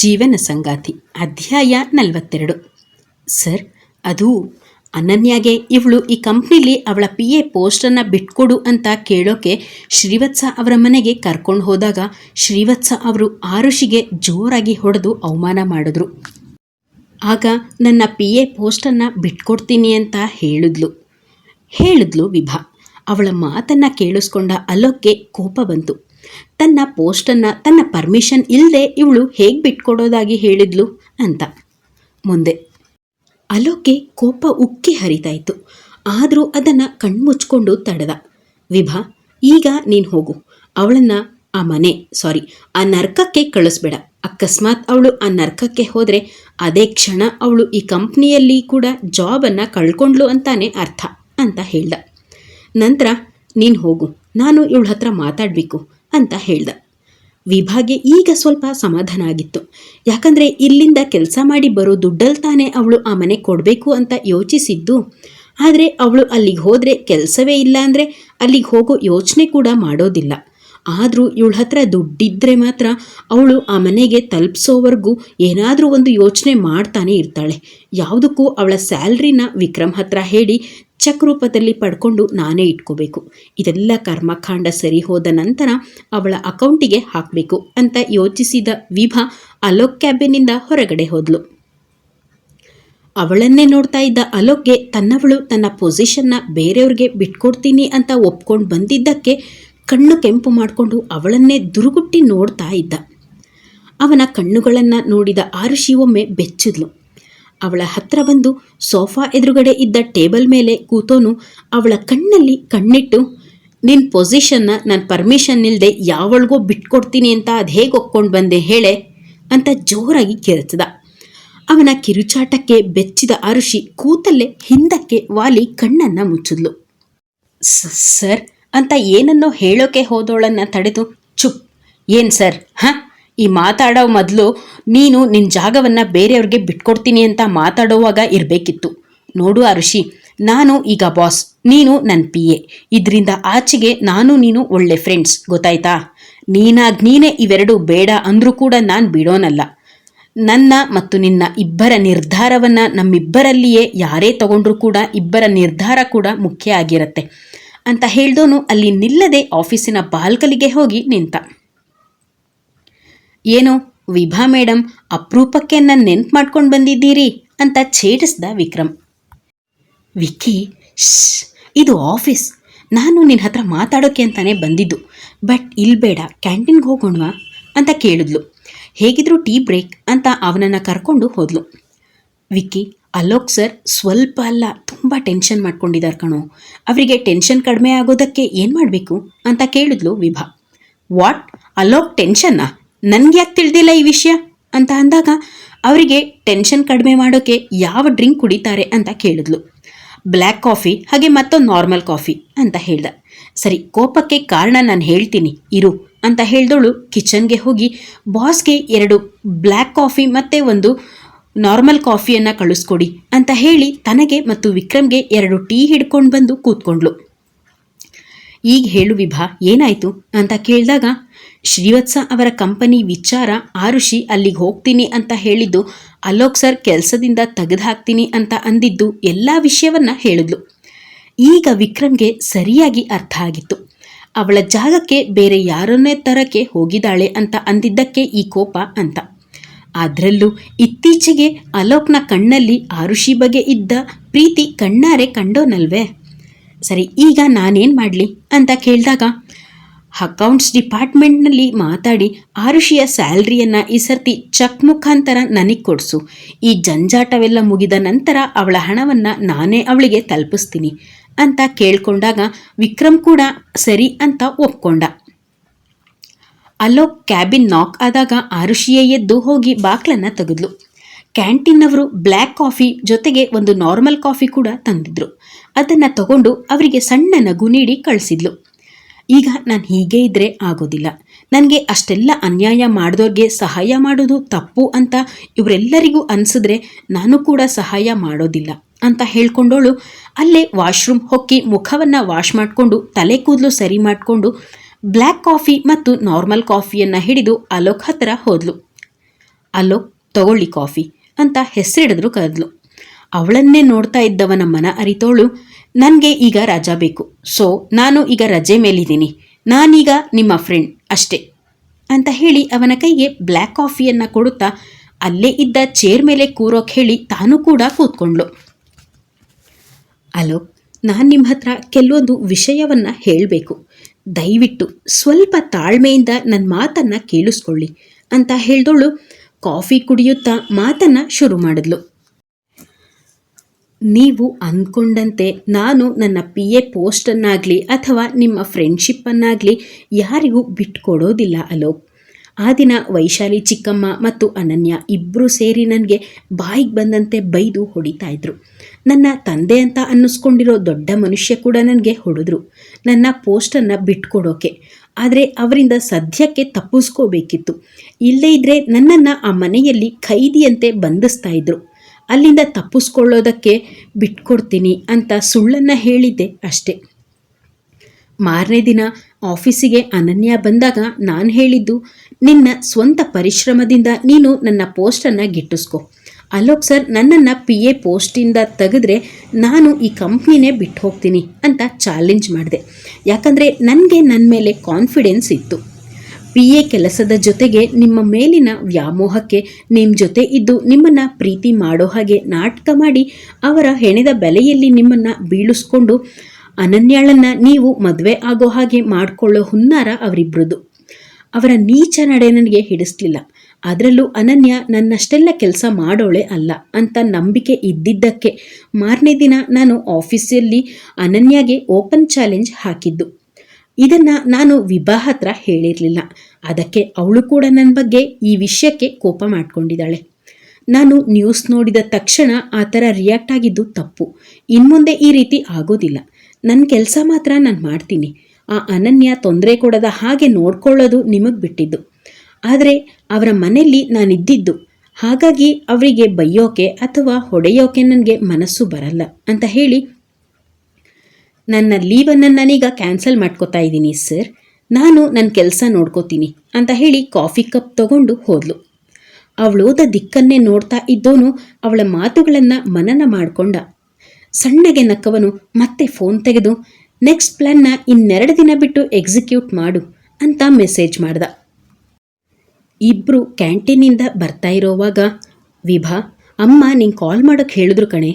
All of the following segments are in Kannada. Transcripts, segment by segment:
ಜೀವನ ಸಂಗಾತಿ, ಅಧ್ಯಾಯ ನಲವತ್ತೆರಡು. ಸರ್, ಅದು ಅನನ್ಯಾಗೆ ಇವಳು ಈ ಕಂಪ್ನಿಲಿ ಅವಳ ಪಿ ಎ ಪೋಸ್ಟನ್ನು ಬಿಟ್ಕೊಡು ಅಂತ ಕೇಳೋಕೆ ಶ್ರೀವತ್ಸ ಅವರ ಮನೆಗೆ ಕರ್ಕೊಂಡು ಹೋದಾಗ ಶ್ರೀವತ್ಸ ಅವರು ಆರುಷಿಗೆ ಜೋರಾಗಿ ಹೊಡೆದು ಅವಮಾನ ಮಾಡಿದ್ರು. ಆಗ ನನ್ನ ಪಿ ಎ ಪೋಸ್ಟನ್ನು ಬಿಟ್ಕೊಡ್ತೀನಿ ಅಂತ ಹೇಳಿದ್ಲು. ಹೇಳಿದ್ಲು ವಿಭಾ. ಅವಳ ಮಾತನ್ನು ಕೇಳಿಸ್ಕೊಂಡ ಅಲೋಕ್ಗೆ ಕೋಪ ಬಂತು. ತನ್ನ ಪೋಸ್ಟನ್ನು, ತನ್ನ ಪರ್ಮಿಷನ್ ಇಲ್ಲದೆ ಇವಳು ಹೇಗೆ ಬಿಟ್ಕೊಡೋದಾಗಿ ಹೇಳಿದ್ಲು ಅಂತ. ಮುಂದೆ. ಅಲೋಕೆ ಕೋಪ ಉಕ್ಕಿ ಹರಿತಾಯಿತು ಆದರೂ ಅದನ್ನು ಕಣ್ಮುಚ್ಕೊಂಡು ತಡೆದ. ವಿಭಾ, ಈಗ ನೀನು ಹೋಗು. ಅವಳನ್ನು, ಆ ಮನೆ ಸಾರಿ ಆ ನರ್ಕಕ್ಕೆ ಕಳಿಸ್ಬೇಡ. ಅಕಸ್ಮಾತ್ ಅವಳು ಆ ನರ್ಕಕ್ಕೆ ಹೋದರೆ ಅದೇ ಕ್ಷಣ ಅವಳು ಈ ಕಂಪ್ನಿಯಲ್ಲಿ ಕೂಡ ಜಾಬನ್ನು ಕಳ್ಕೊಂಡ್ಲು ಅಂತಾನೆ ಅರ್ಥ ಅಂತ ಹೇಳ್ದ. ನಂತರ, ನೀನು ಹೋಗು. ನಾನು ಇವಳ ಹತ್ರ ಮಾತಾಡಬೇಕು. ಅಂತ ಹೇಳ್ದ. ವಿಭಾಗೆ ಈಗ ಸ್ವಲ್ಪ ಸಮಾಧಾನ ಆಗಿತ್ತು. ಯಾಕಂದರೆ ಇಲ್ಲಿಂದ ಕೆಲಸ ಮಾಡಿ ಬರೋ ದುಡ್ಡಲ್ಲಿ ತಾನೇ ಅವಳು ಆ ಮನೆ ಕೊಡಬೇಕು ಅಂತ ಯೋಚಿಸಿದ್ದು. ಆದರೆ ಅವಳು ಅಲ್ಲಿಗೆ ಹೋದರೆ ಕೆಲಸವೇ ಇಲ್ಲ ಅಂದರೆ ಅಲ್ಲಿಗೆ ಹೋಗೋ ಯೋಚನೆ ಕೂಡ ಮಾಡೋದಿಲ್ಲ. ಆದರೂ ಇವಳ ಹತ್ರ ದುಡ್ಡಿದ್ರೆ ಮಾತ್ರ ಅವಳು ಆ ಮನೆಗೆ ತಲುಪಿಸೋವರೆಗೂ ಏನಾದರೂ ಒಂದು ಯೋಚನೆ ಮಾಡ್ತಾನೆ ಇರ್ತಾಳೆ. ಯಾವುದಕ್ಕೂ ಅವಳ ಸ್ಯಾಲ್ರಿನ ವಿಕ್ರಮ್ ಹತ್ರ ಹೇಳಿ ಚೆಕ್ ರೂಪದಲ್ಲಿ ಪಡ್ಕೊಂಡು ನಾನೇ ಇಟ್ಕೋಬೇಕು. ಇದೆಲ್ಲ ಕರ್ಮಕಾಂಡ ಸರಿ ಹೋದ ನಂತರ ಅವಳ ಅಕೌಂಟಿಗೆ ಹಾಕಬೇಕು ಅಂತ ಯೋಚಿಸಿದ ವಿಭಾ ಅಲೋಕ್ ಕ್ಯಾಬಿನಿಂದ ಹೊರಗಡೆ ಹೋದ್ಲು. ಅವಳನ್ನೇ ನೋಡ್ತಾ ಇದ್ದ ಅಲೋಕ್ಗೆ ತನ್ನವಳು ತನ್ನ ಪೊಸಿಷನ್ನ ಬೇರೆಯವ್ರಿಗೆ ಬಿಟ್ಕೊಡ್ತೀನಿ ಅಂತ ಒಪ್ಕೊಂಡು ಬಂದಿದ್ದಕ್ಕೆ ಕಣ್ಣು ಕೆಂಪು ಮಾಡಿಕೊಂಡು ಅವಳನ್ನೇ ದುರುಗುಟ್ಟಿ ನೋಡ್ತಾ ಇದ್ದ. ಅವನ ಕಣ್ಣುಗಳನ್ನು ನೋಡಿದ ಆರುಷಿ ಒಮ್ಮೆ ಬೆಚ್ಚಿದ್ಲು. ಅವಳ ಹತ್ರ ಬಂದು ಸೋಫಾ ಎದುರುಗಡೆ ಇದ್ದ ಟೇಬಲ್ ಮೇಲೆ ಕೂತೋನು ಅವಳ ಕಣ್ಣಲ್ಲಿ ಕಣ್ಣಿಟ್ಟು ನಿನ್ನ ಪೊಸಿಷನ್ನ ನಾನು ಪರ್ಮಿಷನ್ ಇಲ್ಲದೆ ಯಾವಳಿಗೋ ಬಿಟ್ಕೊಡ್ತೀನಿ ಅಂತ ಅದು ಹೇಗೆ ಒಕ್ಕೊಂಡು ಬಂದೆ ಹೇಳೆ? ಅಂತ ಜೋರಾಗಿ ಕೆರೆತದ ಅವನ ಕಿರುಚಾಟಕ್ಕೆ ಬೆಚ್ಚಿದ ಅರುಷಿ ಕೂತಲ್ಲೇ ಹಿಂದಕ್ಕೆ ವಾಲಿ ಕಣ್ಣನ್ನು ಮುಚ್ಚಿದ್ಲು. ಸರ್, ಅಂತ ಏನನ್ನೋ ಹೇಳೋಕೆ ಹೋದೋಳನ್ನ ತಡೆದು ಚುಪ್, ಏನು ಸರ್, ಹಾಂ? ಈ ಮಾತಾಡೋ ಮೊದಲು ನೀನು ನಿನ್ನ ಜಾಗವನ್ನು ಬೇರೆಯವ್ರಿಗೆ ಬಿಟ್ಕೊಡ್ತೀನಿ ಅಂತ ಮಾತಾಡೋವಾಗ ಇರಬೇಕಿತ್ತು. ನೋಡು ಋಷಿ ನಾನು ಈಗ ಬಾಸ್, ನೀನು ನನ್ನ ಪಿ ಎ. ಇದರಿಂದ ಆಚೆಗೆ ನಾನು ನೀನು ಒಳ್ಳೆ ಫ್ರೆಂಡ್ಸ್ ಗೊತ್ತಾಯ್ತಾ? ನೀನಾಗಿ ನೀನೇ ಇವೆರಡು ಬೇಡ ಅಂದರೂ ಕೂಡ ನಾನು ಬಿಡೋನಲ್ಲ. ನನ್ನ ಮತ್ತು ನಿನ್ನ ಇಬ್ಬರ ನಿರ್ಧಾರವನ್ನು ನಮ್ಮಿಬ್ಬರಲ್ಲಿಯೇ ಯಾರೇ ತಗೊಂಡ್ರೂ ಕೂಡ ಇಬ್ಬರ ನಿರ್ಧಾರ ಕೂಡ ಮುಖ್ಯ ಆಗಿರುತ್ತೆ. ಅಂತ ಹೇಳ್ದೋನು ಅಲ್ಲಿ ನಿಲ್ಲದೆ ಆಫೀಸಿನ ಬಾಲ್ಕಲಿಗೆ ಹೋಗಿ ನಿಂತ. ಏನೋ? ವಿಭಾ ಮೇಡಮ್ ಅಪರೂಪಕ್ಕೆ ನನ್ನ ನೆನ್ಪು ಮಾಡ್ಕೊಂಡು ಬಂದಿದ್ದೀರಿ ಅಂತ ಛೇಡಿಸ್ದ ವಿಕ್ರಮ್. ವಿಕ್ಕಿ ಶ್ ಇದು ಆಫೀಸ್. ನಾನು ನಿನ್ನ ಹತ್ರ ಮಾತಾಡೋಕ್ಕೆ ಅಂತಾನೆ ಬಂದಿದ್ದು. ಬಟ್ ಇಲ್ಲಿ ಬೇಡ, ಕ್ಯಾಂಟೀನ್ಗೆ ಹೋಗೋಣವಾ ಅಂತ ಕೇಳಿದ್ಲು. ಹೇಗಿದ್ರು ಟೀ ಬ್ರೇಕ್ ಅಂತ ಅವನನ್ನು ಕರ್ಕೊಂಡು ಹೋದ್ಲು. ವಿಕ್ಕಿ, ಅಲೋಕ್ ಸರ್ ಸ್ವಲ್ಪ ಅಲ್ಲ, ತುಂಬ ಟೆನ್ಷನ್ ಮಾಡ್ಕೊಂಡಿದ್ದಾರೆ ಕಣೋ. ಅವರಿಗೆ ಟೆನ್ಷನ್ ಕಡಿಮೆ ಆಗೋದಕ್ಕೆ ಏನು ಮಾಡಬೇಕು ಅಂತ ಕೇಳಿದ್ಲು ವಿಭಾ. ವಾಟ್? ಅಲೋಕ್ ಟೆನ್ಷನ್ನಾ? ನನಗೆ ಯಾಕೆ ತಿಳಿದಿಲ್ಲ ಈ ವಿಷಯ? ಅಂತ ಅಂದಾಗ ಅವರಿಗೆ ಟೆನ್ಷನ್ ಕಡಿಮೆ ಮಾಡೋಕ್ಕೆ ಯಾವ ಡ್ರಿಂಕ್ ಕುಡಿತಾರೆ ಅಂತ ಕೇಳಿದ್ಲು. ಬ್ಲ್ಯಾಕ್ ಕಾಫಿ ಹಾಗೆ ಮತ್ತೊಂದು ನಾರ್ಮಲ್ ಕಾಫಿ ಅಂತ ಹೇಳ್ದ. ಸರಿ, ಕೋಪಕ್ಕೆ ಕಾರಣ ನಾನು ಹೇಳ್ತೀನಿ, ಇರು ಅಂತ ಹೇಳ್ದವಳು ಕಿಚನ್ಗೆ ಹೋಗಿ ಬಾಸ್ಗೆ ಎರಡು ಬ್ಲ್ಯಾಕ್ ಕಾಫಿ ಮತ್ತು ಒಂದು ನಾರ್ಮಲ್ ಕಾಫಿಯನ್ನು ಕಳಿಸ್ಕೊಡಿ ಅಂತ ಹೇಳಿ ತನಗೆ ಮತ್ತು ವಿಕ್ರಮ್ಗೆ ಎರಡು ಟೀ ಹಿಡ್ಕೊಂಡು ಬಂದು ಕೂತ್ಕೊಂಡ್ಲು ಈಗ ಹೇಳು ವಿಭಾ, ಏನಾಯಿತು? ಅಂತ ಕೇಳಿದಾಗ, ಶ್ರೀವತ್ಸ ಅವರ ಕಂಪನಿ ವಿಚಾರ ಆರುಷಿ ಅಲ್ಲಿಗೆ ಹೋಗ್ತೀನಿ ಅಂತ ಹೇಳಿದ್ದು, ಅಲೋಕ್ ಸರ್ ಕೆಲಸದಿಂದ ತೆಗೆದು ಹಾಕ್ತೀನಿ ಅಂತ ಅಂದಿದ್ದು ಎಲ್ಲ ವಿಷಯವನ್ನ ಹೇಳಿದ್ಲು. ಈಗ ವಿಕ್ರಮ್ಗೆ ಸರಿಯಾಗಿ ಅರ್ಥ ಆಗಿತ್ತು. ಅವಳ ಜಾಗಕ್ಕೆ ಬೇರೆ ಯಾರನ್ನೇ ತರಕ್ಕೆ ಹೋಗಿದ್ದಾಳೆ ಅಂತ ಅಂದಿದ್ದಕ್ಕೆ ಈ ಕೋಪ ಅಂತ. ಅದರಲ್ಲೂ ಇತ್ತೀಚೆಗೆ ಅಲೋಕ್ನ ಕಣ್ಣಲ್ಲಿ ಆರುಷಿ ಬಗ್ಗೆ ಇದ್ದ ಪ್ರೀತಿ ಕಣ್ಣಾರೆ ಕಂಡೋನಲ್ವೇ? ಸರಿ, ಈಗ ನಾನೇನು ಮಾಡಲಿ? ಅಂತ ಕೇಳಿದಾಗ, ಅಕೌಂಟ್ಸ್ ಡಿಪಾರ್ಟ್ಮೆಂಟ್ನಲ್ಲಿ ಮಾತಾಡಿ, ಆರುಷಿಯ ಸ್ಯಾಲ್ರಿಯನ್ನು ಈ ಸರ್ತಿ ಚಕ್ ಮುಖಾಂತರ ನನಗೆ ಕೊಡಿಸು. ಈ ಜಂಜಾಟವೆಲ್ಲ ಮುಗಿದ ನಂತರ ಅವಳ ಹಣವನ್ನು ನಾನೇ ಅವಳಿಗೆ ತಲುಪಿಸ್ತೀನಿ. ಅಂತ ಕೇಳಿಕೊಂಡಾಗ ವಿಕ್ರಮ್ ಕೂಡ ಸರಿ ಅಂತ ಒಪ್ಕೊಂಡ. ಅಲೋಕ್ ಕ್ಯಾಬಿನ್ ನಾಕ್ ಆದಾಗ ಆರುಷಿಯೇ ಎದ್ದು ಹೋಗಿ ಬಾಕ್ಲನ್ನು ತೆಗೆದ್ಲು. ಕ್ಯಾಂಟೀನ್ನವರು ಬ್ಲ್ಯಾಕ್ ಕಾಫಿ ಜೊತೆಗೆ ಒಂದು ನಾರ್ಮಲ್ ಕಾಫಿ ಕೂಡ ತಂದಿದ್ರು. ಅದನ್ನು ತಗೊಂಡು ಅವರಿಗೆ ಸಣ್ಣ ನಗು ನೀಡಿ ಕಳಿಸಿದ್ಲು. ಈಗ ನಾನು ಹೀಗೆ ಇದ್ದರೆ ಆಗೋದಿಲ್ಲ. ನನಗೆ ಅಷ್ಟೆಲ್ಲ ಅನ್ಯಾಯ ಮಾಡಿದವ್ರಿಗೆ ಸಹಾಯ ಮಾಡೋದು ತಪ್ಪು ಅಂತ ಇವರೆಲ್ಲರಿಗೂ ಅನಿಸಿದ್ರೆ ನಾನು ಕೂಡ ಸಹಾಯ ಮಾಡೋದಿಲ್ಲ ಅಂತ ಹೇಳ್ಕೊಂಡೋಳು. ಅಲ್ಲೇ ವಾಶ್ರೂಮ್ ಹೊಕ್ಕಿ ಮುಖವನ್ನು ವಾಶ್ ಮಾಡಿಕೊಂಡು ತಲೆ ಕೂದಲು ಸರಿ ಮಾಡಿಕೊಂಡು ಬ್ಲ್ಯಾಕ್ ಕಾಫಿ ಮತ್ತು ನಾರ್ಮಲ್ ಕಾಫಿಯನ್ನು ಹಿಡಿದು ಅಲೋಕ್ ಹತ್ತಿರ ಹೋದ್ಲು. ಅಲೋಕ್, ತಗೊಳ್ಳಿ ಕಾಫಿ ಅಂತ ಹೆಸರಿಡಿದ್ರು ಕರೆದ್ಲು. ಅವಳನ್ನೇ ನೋಡ್ತಾ ಇದ್ದವನ ಮನ ಅರಿತೋಳು. ನನಗೆ ಈಗ ರಜಾ ಬೇಕು. ಸೊ, ನಾನು ಈಗ ರಜೆ ಮೇಲಿದ್ದೀನಿ. ನಾನೀಗ ನಿಮ್ಮ ಫ್ರೆಂಡ್ ಅಷ್ಟೇ ಅಂತ ಹೇಳಿ ಅವನ ಕೈಗೆ ಬ್ಲ್ಯಾಕ್ ಕಾಫಿಯನ್ನು ಕೊಡುತ್ತಾ ಅಲ್ಲೇ ಇದ್ದ ಚೇರ್ ಮೇಲೆ ಕೂರೋಕೆ ಹೇಳಿ ತಾನು ಕೂಡ ಕೂತ್ಕೊಂಡ್ಳು. ಅಲೋ, ನಾನು ನಿಮ್ಮ ಹತ್ರ ಕೆಲವೊಂದು ವಿಷಯವನ್ನು ಹೇಳಬೇಕು. ದಯವಿಟ್ಟು ಸ್ವಲ್ಪ ತಾಳ್ಮೆಯಿಂದ ನನ್ನ ಮಾತನ್ನು ಕೇಳಿಸ್ಕೊಳ್ಳಿ ಅಂತ ಹೇಳ್ದೋಳು. ಕಾಫಿ ಕುಡಿಯುತ್ತಾ ಮಾತನ್ನು ಶುರು ಮಾಡಿದ್ಲು. ನೀವು ಅಂದ್ಕೊಂಡಂತೆ ನಾನು ನನ್ನ ಪಿ ಎ ಪೋಸ್ಟನ್ನಾಗಲಿ ಅಥವಾ ನಿಮ್ಮ ಫ್ರೆಂಡ್ಶಿಪ್ಪನ್ನಾಗಲಿ ಯಾರಿಗೂ ಬಿಟ್ಕೊಡೋದಿಲ್ಲ ಅಲೋಕ್. ಆ ದಿನ ವೈಶಾಲಿ ಚಿಕ್ಕಮ್ಮ ಮತ್ತು ಅನನ್ಯ ಇಬ್ಬರೂ ಸೇರಿ ನನಗೆ ಬಾಯಿಗೆ ಬಂದಂತೆ ಬೈದು ಹೊಡಿತಾ ಇದ್ರು. ನನ್ನ ತಂದೆ ಅಂತ ಅನ್ನಿಸ್ಕೊಂಡಿರೋ ದೊಡ್ಡ ಮನುಷ್ಯ ಕೂಡ ನನಗೆ ಹೊಡೆದ್ರು. ನನ್ನ ಪೋಸ್ಟನ್ನು ಬಿಟ್ಕೊಡೋಕೆ. ಆದರೆ ಅವರಿಂದ ಸದ್ಯಕ್ಕೆ ತಪ್ಪಿಸ್ಕೋಬೇಕಿತ್ತು. ಇಲ್ಲದೇ ಇದ್ದರೆ ನನ್ನನ್ನು ಆ ಮನೆಯಲ್ಲಿ ಖೈದಿಯಂತೆ ಬಂಧಿಸ್ತಾ ಇದ್ರು. ಅಲ್ಲಿಂದ ತಪ್ಪಿಸ್ಕೊಳ್ಳೋದಕ್ಕೆ ಬಿಟ್ಕೊಡ್ತೀನಿ ಅಂತ ಸುಳ್ಳನ್ನು ಹೇಳಿದ್ದೆ ಅಷ್ಟೆ. ಮಾರನೇ ದಿನ ಆಫೀಸಿಗೆ ಅನನ್ಯ ಬಂದಾಗ ನಾನು ಹೇಳಿದ್ದು, ನಿನ್ನ ಸ್ವಂತ ಪರಿಶ್ರಮದಿಂದ ನೀನು ನನ್ನ ಪೋಸ್ಟನ್ನು ಗಿಟ್ಟಿಸ್ಕೊ. ಅಲೋಕ್ ಸರ್, ನನ್ನನ್ನು ಪಿ ಎ ಪೋಸ್ಟಿಂದ ತೆಗೆದ್ರೆ ನಾನು ಈ ಕಂಪ್ನಿನೇ ಬಿಟ್ಟು ಹೋಗ್ತೀನಿ ಅಂತ ಚಾಲೆಂಜ್ ಮಾಡಿದೆ. ಯಾಕಂದರೆ ನನಗೆ ನನ್ನ ಮೇಲೆ ಕಾನ್ಫಿಡೆನ್ಸ್ ಇತ್ತು. ಪಿ ಎ ಕೆಲಸದ ಜೊತೆಗೆ ನಿಮ್ಮ ಮೇಲಿನ ವ್ಯಾಮೋಹಕ್ಕೆ ನಿಮ್ಮ ಜೊತೆ ಇದ್ದು ನಿಮ್ಮನ್ನು ಪ್ರೀತಿ ಮಾಡೋ ಹಾಗೆ ನಾಟಕ ಮಾಡಿ ಅವರ ಹೆಣೆದ ಬೆಲೆಯಲ್ಲಿ ನಿಮ್ಮನ್ನು ಬೀಳಿಸ್ಕೊಂಡು ಅನನ್ಯಾಳನ್ನು ನೀವು ಮದುವೆ ಆಗೋ ಹಾಗೆ ಮಾಡಿಕೊಳ್ಳೋ ಹುನ್ನಾರ ಅವರಿಬ್ಬರದು ಅವರ ನೀಚ ನಡೆ ನನಗೆ ಹಿಡಿಸ್ಲಿಲ್ಲ. ಅದರಲ್ಲೂ ಅನನ್ಯ ನನ್ನಷ್ಟೆಲ್ಲ ಕೆಲಸ ಮಾಡೋಳೆ ಅಲ್ಲ ಅಂತ ನಂಬಿಕೆ ಇದ್ದಿದ್ದಕ್ಕೆ ಮಾರನೇ ದಿನ ನಾನು ಆಫೀಸಲ್ಲಿ ಅನನ್ಯಾಗೆ ಓಪನ್ ಚಾಲೆಂಜ್ ಹಾಕಿದ್ದು. ಇದನ್ನು ನಾನು ವಿಭಾ ಹತ್ರ ಹೇಳಿರಲಿಲ್ಲ. ಅದಕ್ಕೆ ಅವಳು ಕೂಡ ನನ್ನ ಬಗ್ಗೆ ಈ ವಿಷಯಕ್ಕೆ ಕೋಪ ಮಾಡಿಕೊಂಡಿದ್ದಾಳೆ. ನಾನು ನ್ಯೂಸ್ ನೋಡಿದ ತಕ್ಷಣ ಆ ಥರ ರಿಯಾಕ್ಟ್ ಆಗಿದ್ದು ತಪ್ಪು. ಇನ್ಮುಂದೆ ಈ ರೀತಿ ಆಗೋದಿಲ್ಲ. ನನ್ನ ಕೆಲಸ ಮಾತ್ರ ನಾನು ಮಾಡ್ತೀನಿ. ಆ ಅನನ್ಯ ತೊಂದರೆ ಕೊಡದ ಹಾಗೆ ನೋಡ್ಕೊಳ್ಳೋದು ನಿಮಗೆ ಬಿಟ್ಟಿದ್ದು. ಆದರೆ ಅವರ ಮನೆಯಲ್ಲಿ ನಾನಿದ್ದಿದ್ದು. ಹಾಗಾಗಿ ಅವರಿಗೆ ಬೈಯೋಕೆ ಅಥವಾ ಹೊಡೆಯೋಕೆ ನನಗೆ ಮನಸ್ಸು ಬರಲ್ಲ ಅಂತ ಹೇಳಿ ನನ್ನ ಲೀವನ್ನು ನಾನೀಗ ಕ್ಯಾನ್ಸಲ್ ಮಾಡ್ಕೋತಾ ಇದ್ದೀನಿ, ಸರ್. ನಾನು ನನ್ನ ಕೆಲಸ ನೋಡ್ಕೋತೀನಿ ಅಂತ ಹೇಳಿ ಕಾಫಿ ಕಪ್ ತಗೊಂಡು ಹೋದ್ಲು. ಅವಳೋದ ದಿಕ್ಕನ್ನೇ ನೋಡ್ತಾ ಇದ್ದೋನು ಅವಳ ಮಾತುಗಳನ್ನು ಮನನ ಮಾಡಿಕೊಂಡ. ಸಣ್ಣಗೆ ನಕ್ಕವನು ಮತ್ತೆ ಫೋನ್ ತೆಗೆದು, ನೆಕ್ಸ್ಟ್ ಪ್ಲ್ಯಾನ್ನ ಇನ್ನೆರಡು ದಿನ ಬಿಟ್ಟು ಎಕ್ಸಿಕ್ಯೂಟ್ ಮಾಡು ಅಂತ ಮೆಸೇಜ್ ಮಾಡ್ದ. ಇಬ್ಬರು ಕ್ಯಾಂಟೀನಿಂದ ಬರ್ತಾ ಇರೋವಾಗ, ವಿಭಾ, ಅಮ್ಮ ನಿಂಗೆ ಕಾಲ್ ಮಾಡೋಕ್ಕೆ ಹೇಳಿದ್ರು ಕಣೆ.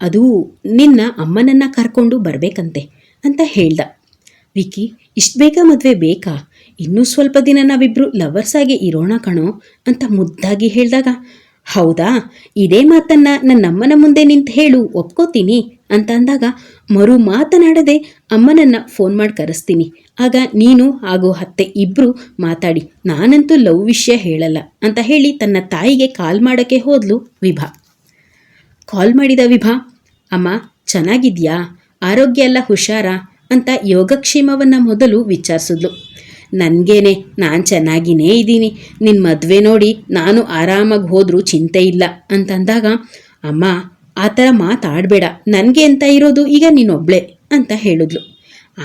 ಅದು ನಿನ್ನ ಅಮ್ಮನನ್ನು ಕರ್ಕೊಂಡು ಬರಬೇಕಂತೆ ಅಂತ ಹೇಳ್ದ. ವಿಕಿ, ಇಷ್ಟು ಬೇಗ ಮದುವೆ ಬೇಕಾ? ಇನ್ನೂ ಸ್ವಲ್ಪ ದಿನ ನಾವಿಬ್ಬರು ಲವರ್ಸ್ ಆಗಿ ಇರೋಣ ಕಣೋ ಅಂತ ಮುದ್ದಾಗಿ ಹೇಳಿದಾಗ, ಹೌದಾ? ಇದೇ ಮಾತನ್ನ ನನ್ನಮ್ಮನ ಮುಂದೆ ನಿಂತು ಹೇಳು, ಒಪ್ಕೋತೀನಿ ಅಂತ ಅಂದಾಗ, ಮರು ಮಾತನಾಡದೆ ಅಮ್ಮನನ್ನು ಫೋನ್ ಮಾಡಿ ಕರೆಸ್ತೀನಿ. ಆಗ ನೀನು ಹಾಗೂ ಅತ್ತೆ ಇಬ್ಬರು ಮಾತಾಡಿ, ನಾನಂತೂ ಲವ್ ವಿಷಯ ಹೇಳಲ್ಲ ಅಂತ ಹೇಳಿ ತನ್ನ ತಾಯಿಗೆ ಕಾಲ್ ಮಾಡೋಕ್ಕೆ ಹೋದ್ಲು ವಿಭಾ. ಕಾಲ್ ಮಾಡಿದ ವಿಭಾ, ಅಮ್ಮ, ಚೆನ್ನಾಗಿದ್ಯಾ? ಆರೋಗ್ಯ ಎಲ್ಲ ಹುಷಾರಾ? ಅಂತ ಯೋಗಕ್ಷೇಮವನ್ನು ಮೊದಲು ವಿಚಾರಿಸಿದ್ಲು. ನನಗೇನೆ, ನಾನು ಚೆನ್ನಾಗಿನೇ ಇದ್ದೀನಿ. ನಿನ್ನ ಮದುವೆ ನೋಡಿ ನಾನು ಆರಾಮಾಗಿ ಹೋದರೂ ಚಿಂತೆ ಇಲ್ಲ. ಅಂತಂದಾಗ ಅಮ್ಮ, ಆ ಥರ ಮಾತಾಡಬೇಡ. ನನಗೆ ಅಂತ ಇರೋದು? ಈಗ ನೀನೊಬ್ಳೆ. ಅಂತ ಹೇಳಿದ್ಲು.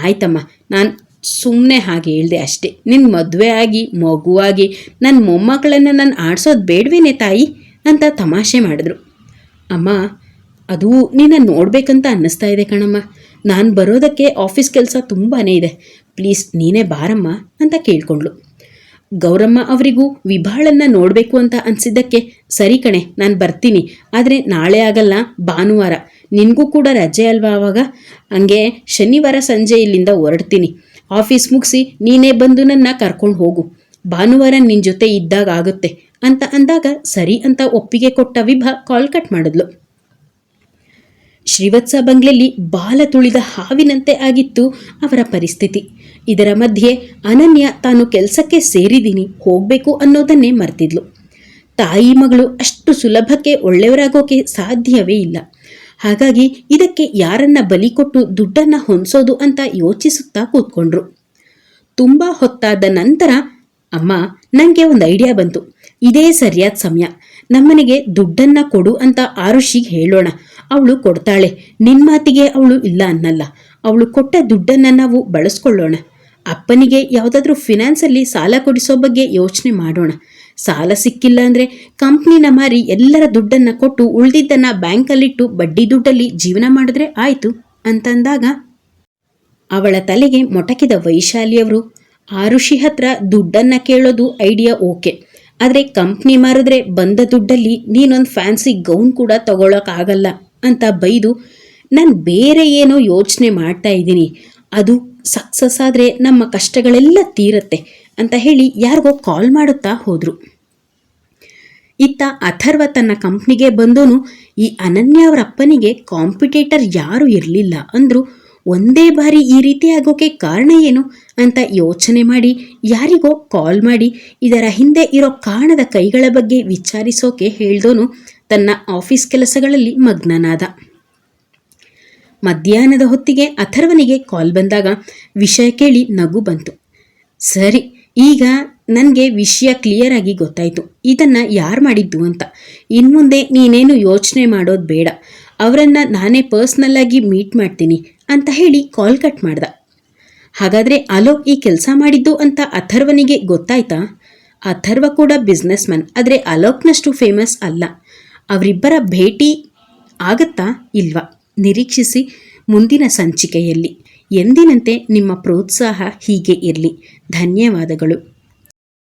ಆಯ್ತಮ್ಮ, ನಾನು ಸುಮ್ಮನೆ ಹಾಗೆ ಹೇಳಿದೆ ಅಷ್ಟೇ. ನಿನ್ನ ಮದುವೆ ಆಗಿ ಮಗುವಾಗಿ ನನ್ನ ಮೊಮ್ಮಕ್ಕಳನ್ನು ನಾನು ಆಡಿಸೋದು ಬೇಡವೇನೆ ತಾಯಿ? ಅಂತ ತಮಾಷೆ ಮಾಡಿದ್ರು. ಅಮ್ಮ, ಅದು ನಿನ್ನ ನೋಡಬೇಕಂತ ಅನ್ನಿಸ್ತಾ ಇದೆ ಕಣಮ್ಮ. ನಾನು ಬರೋದಕ್ಕೆ ಆಫೀಸ್ ಕೆಲಸ ತುಂಬಾ ಇದೆ. ಪ್ಲೀಸ್ ನೀನೇ ಬಾರಮ್ಮ ಅಂತ ಕೇಳ್ಕೊಂಡ್ಳು. ಗೌರಮ್ಮ ಅವರಿಗೂ ವಿಭಾಳನ್ನ ನೋಡಬೇಕು ಅಂತ ಅನಿಸಿದ್ದಕ್ಕೆ, ಸರಿ ಕಣೆ, ನಾನು ಬರ್ತೀನಿ. ಆದರೆ ನಾಳೆ ಆಗಲ್ಲ, ಭಾನುವಾರ. ನಿನಗೂ ಕೂಡ ರಜೆ ಅಲ್ವಾ ಆವಾಗ ಹಂಗೆ ಶನಿವಾರ ಸಂಜೆ ಇಲ್ಲಿಂದ ಹೊರಡ್ತೀನಿ. ಆಫೀಸ್ ಮುಗಿಸಿ ನೀನೇ ಬಂದು ನನ್ನ ಕರ್ಕೊಂಡು ಹೋಗು. ಭಾನುವಾರ ನಿನ್ನ ಜೊತೆ ಇದ್ದಾಗ ಆಗುತ್ತೆ. ಅಂತ ಅಂದಾಗ ಸರಿ ಅಂತ ಒಪ್ಪಿಗೆ ಕೊಟ್ಟ ವಿಭಾ ಕಾಲ್ ಕಟ್ ಮಾಡಿದ್ಲು. ಶ್ರೀವತ್ಸ ಬಂಗ್ಲೆಯಲ್ಲಿ ಬಾಲ ತುಳಿದ ಹಾವಿನಂತೆ ಆಗಿತ್ತು ಅವರ ಪರಿಸ್ಥಿತಿ. ಇದರ ಮಧ್ಯೆ ಅನನ್ಯ ತಾನು ಕೆಲಸಕ್ಕೆ ಸೇರಿದ್ದೀನಿ, ಹೋಗಬೇಕು ಅನ್ನೋದನ್ನೇ ಮರ್ತಿದ್ಲು. ತಾಯಿ ಮಗಳು ಅಷ್ಟು ಸುಲಭಕ್ಕೆ ಒಳ್ಳೆಯವರಾಗೋಕೆ ಸಾಧ್ಯವೇ ಇಲ್ಲ. ಹಾಗಾಗಿ ಇದಕ್ಕೆ ಯಾರನ್ನ ಬಲಿ ಕೊಟ್ಟು ದುಡ್ಡನ್ನ ಹೊಂದಿಸೋದು ಅಂತ ಯೋಚಿಸುತ್ತಾ ಕೂತ್ಕೊಂಡ್ರು. ತುಂಬ ಹೊತ್ತಾದ ನಂತರ ಅಮ್ಮ ನನಗೆ ಒಂದು ಐಡಿಯಾ ಬಂತು. ಇದೇ ಸರಿಯಾದ ಸಮಯ. ನಮ್ಮನೆಗೆ ದುಡ್ಡನ್ನ ಕೊಡು ಅಂತ ಆರುಷಿಗೆ ಹೇಳೋಣ. ಅವಳು ಕೊಡ್ತಾಳೆ. ನಿನ್ನ ಮಾತಿಗೆ ಅವಳು ಇಲ್ಲ ಅನ್ನಲ್ಲ. ಅವಳು ಕೊಟ್ಟ ದುಡ್ಡನ್ನ ನಾವು ಬಳಸ್ಕೊಳ್ಳೋಣ. ಅಪ್ಪನಿಗೆ ಯಾವುದಾದ್ರೂ ಫಿನಾನ್ಸಲ್ಲಿ ಸಾಲ ಕೊಡಿಸೋ ಬಗ್ಗೆ ಯೋಚನೆ ಮಾಡೋಣ. ಸಾಲ ಸಿಕ್ಕಿಲ್ಲ ಅಂದರೆ ಕಂಪ್ನಿನ ಮಾರಿ ಎಲ್ಲರ ದುಡ್ಡನ್ನು ಕೊಟ್ಟು ಉಳಿದಿದ್ದನ್ನು ಬ್ಯಾಂಕಲ್ಲಿಟ್ಟು ಬಡ್ಡಿ ದುಡ್ಡಲ್ಲಿ ಜೀವನ ಮಾಡಿದ್ರೆ ಆಯಿತು ಅಂತಂದಾಗ ಅವಳ ತಲೆಗೆ ಮೊಟಕಿದ ವೈಶಾಲಿಯವರು ಆರುಷಿ ಹತ್ರ ದುಡ್ಡನ್ನ ಕೇಳೋದು ಐಡಿಯಾ ಓಕೆ. ಆದರೆ ಕಂಪ್ನಿ ಮಾರಿದ್ರೆ ಬಂದ ದುಡ್ಡಲ್ಲಿ ನೀನೊಂದು ಫ್ಯಾನ್ಸಿ ಗೌನ್ ಕೂಡ ತಗೊಳಕ್ಕಾಗಲ್ಲ ಅಂತ ಬೈದು ನಾನು ಬೇರೆ ಏನೋ ಯೋಚನೆ ಮಾಡ್ತಾ ಇದ್ದೀನಿ. ಅದು ಸಕ್ಸಸ್ ಆದರೆ ನಮ್ಮ ಕಷ್ಟಗಳೆಲ್ಲ ತೀರತ್ತೆ ಅಂತ ಹೇಳಿ ಯಾರಿಗೋ ಕಾಲ್ ಮಾಡುತ್ತಾ ಹೋದರು. ಇತ್ತ ಅಥರ್ವ ತನ್ನ ಕಂಪ್ನಿಗೆ ಬಂದೋನು ಈ ಅನನ್ಯ ಅವರ ಅಪ್ಪನಿಗೆ ಕಾಂಪಿಟೇಟರ್ ಯಾರೂ ಇರಲಿಲ್ಲ ಅಂದ್ರು ಒಂದೇ ಬಾರಿ ಈ ರೀತಿ ಆಗೋಕೆ ಕಾರಣ ಏನು ಅಂತ ಯೋಚನೆ ಮಾಡಿ, ಯಾರಿಗೋ ಕಾಲ್ ಮಾಡಿ, ಇದರ ಹಿಂದೆ ಇರೋ ಕಾರಣದ ಕೈಗಳ ಬಗ್ಗೆ ವಿಚಾರಿಸೋಕೆ ಹೇಳ್ದೋನು ತನ್ನ ಆಫೀಸ್ ಕೆಲಸಗಳಲ್ಲಿ ಮಗ್ನನಾದ. ಮಧ್ಯಾಹ್ನದ ಹೊತ್ತಿಗೆ ಅಥರ್ವನಿಗೆ ಕಾಲ್ ಬಂದಾಗ ವಿಷಯ ಕೇಳಿ ನಗು ಬಂತು. ಸರಿ, ಈಗ ನನಗೆ ವಿಷಯ ಕ್ಲಿಯರ್ ಆಗಿ ಗೊತ್ತಾಯಿತು. ಇದನ್ನು ಯಾರು ಮಾಡಿದ್ದು ಅಂತ. ಇನ್ಮುಂದೆ ನೀನೇನು ಯೋಚನೆ ಮಾಡೋದು ಬೇಡ. ಅವರನ್ನು ನಾನೇ ಪರ್ಸ್ನಲ್ಲಾಗಿ ಮೀಟ್ ಮಾಡ್ತೀನಿ. ಅಂತ ಹೇಳಿ ಕಾಲ್ ಕಟ್ ಮಾಡ್ದ. ಹಾಗಾದರೆ ಅಲೋಕ್ ಈ ಕೆಲಸ ಮಾಡಿದ್ದು ಅಂತ ಅಥರ್ವನಿಗೆ ಗೊತ್ತಾಯ್ತಾ? ಅಥರ್ವ ಕೂಡ ಬಿಸ್ನೆಸ್ ಮ್ಯಾನ್ ಆದರೆ ಅಲೋಕ್ನಷ್ಟು ಫೇಮಸ್ ಅಲ್ಲ. ಅವರಿಬ್ಬರ ಭೇಟಿ ಆಗತ್ತಾ ಇಲ್ವಾ? ನಿರೀಕ್ಷಿಸಿ ಮುಂದಿನ ಸಂಚಿಕೆಯಲ್ಲಿ. ಎಂದಿನಂತೆ ನಿಮ್ಮ ಪ್ರೋತ್ಸಾಹ ಹೀಗೆ ಇರಲಿ. ಧನ್ಯವಾದಗಳು.